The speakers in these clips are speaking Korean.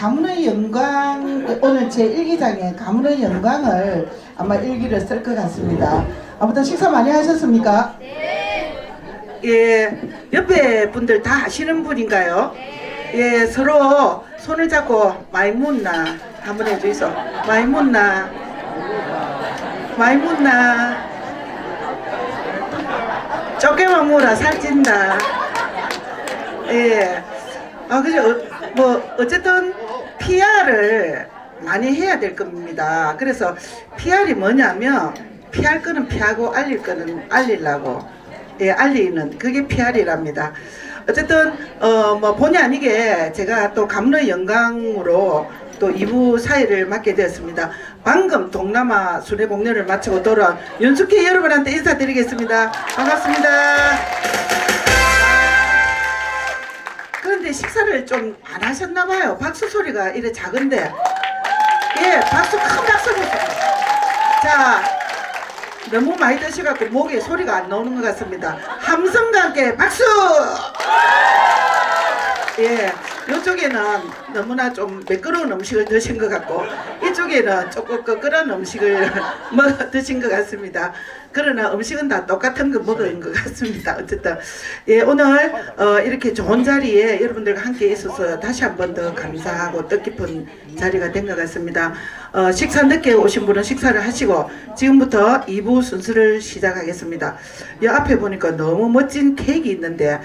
가문의 영광 오늘 제 일기장에 가문의 영광을 아마 일기를 쓸 것 같습니다. 아무튼 식사 많이 하셨습니까? 예, 옆에 분들 다 아시는 분인가요? 예, 서로 손을 잡고 많이 묻나 한번 해주이소. 많이 묻나. 쪼개만 물어 살찐다. 예. 아, 그죠. 어, 뭐, 어쨌든 PR을 많이 해야 될 겁니다. 그래서 PR이 뭐냐면, 피할 거는 피하고 알릴 거는 알리려고. 예, 알리는 그게 PR이랍니다. 어쨌든 어 뭐 본의 아니게 제가 또 감로의 영광으로 또 2부 사회를 맡게 되었습니다. 방금 동남아 순회 공연을 마치고 돌아온 윤숙희 여러분한테 인사드리겠습니다. 반갑습니다. 그런데 식사를 좀 안 하셨나 봐요. 박수 소리가 이래 작은데. 예, 박수 큰 박수. 자, 너무 많이 드셔갖고 목에 소리가 안 나오는 것 같습니다. 함성과 함께 박수! 예, 이쪽에는 너무나 좀 매끄러운 음식을 드신 것 같고 이쪽에는 조금 끄끄러운 음식을 먹 드신 것 같습니다. 그러나 음식은 다 똑같은 거 먹은 것 같습니다. 어쨌든 예, 오늘 어, 이렇게 좋은 자리에 여러분들과 함께 있어서 다시 한 번 더 감사하고 뜻깊은 자리가 된 것 같습니다. 어, 식사 늦게 오신 분은 식사를 하시고 지금부터 2부 순서를 시작하겠습니다. 이 앞에 보니까 너무 멋진 케이크 있는데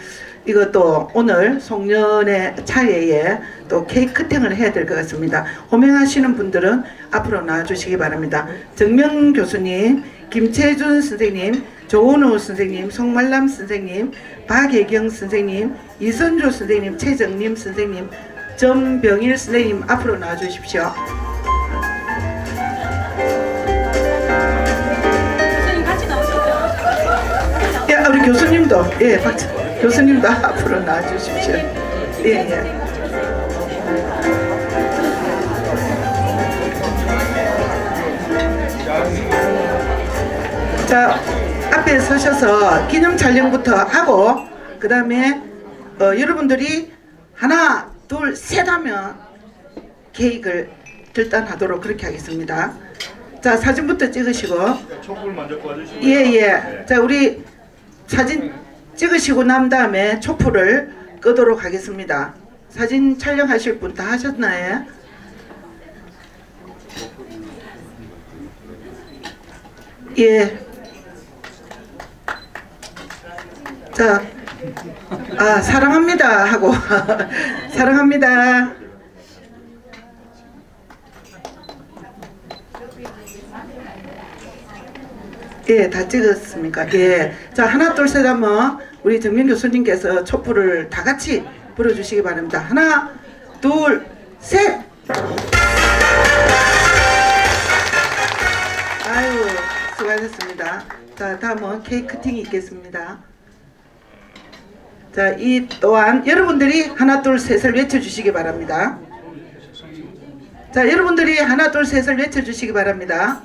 이것도 오늘 송년회 차례에 또 케이크 커팅을 해야 될 것 같습니다. 호명하시는 분들은 앞으로 나와주시기 바랍니다. 정명 교수님, 김채준 선생님, 조은호 선생님, 송말람 선생님, 박예경 선생님, 이선조 선생님, 최정림 선생님, 전병일 선생님 앞으로 나와주십시오. 예, 우리 교수님도 예, 박 교수님도 앞으로 나와주십시오. 예, 예. 자, 앞에 서셔서 기념 촬영부터 하고 그 다음에 어, 여러분들이 하나, 둘, 셋 하면 케이크를 들단하도록 그렇게 하겠습니다. 자, 사진부터 찍으시고 촛불 먼저 꺼주시고 예, 예. 자, 우리 사진 찍으시고 난 다음에 촛불을 끄도록 하겠습니다. 사진 촬영하실 분 다 하셨나요? 예. 자, 아, 사랑합니다 하고, 사랑합니다. 예, 다 찍었습니까? 예. 자, 하나, 둘, 셋 하면 우리 정민 교수님께서 촛불을 다 같이 불어주시기 바랍니다. 하나, 둘, 셋! 아유, 수고하셨습니다. 자, 다음은 케이크 커팅이 있겠습니다. 자, 이 또한 여러분들이 하나, 둘, 셋을 외쳐주시기 바랍니다. 자, 여러분들이 하나, 둘, 셋을 외쳐주시기 바랍니다.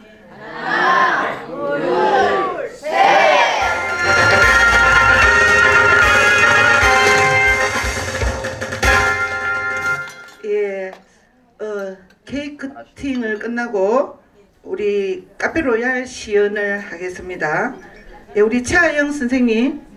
예, 어, 케이크 커팅을 끝나고 우리 카페 로얄 시연을 하겠습니다. 예, 우리 최하영 선생님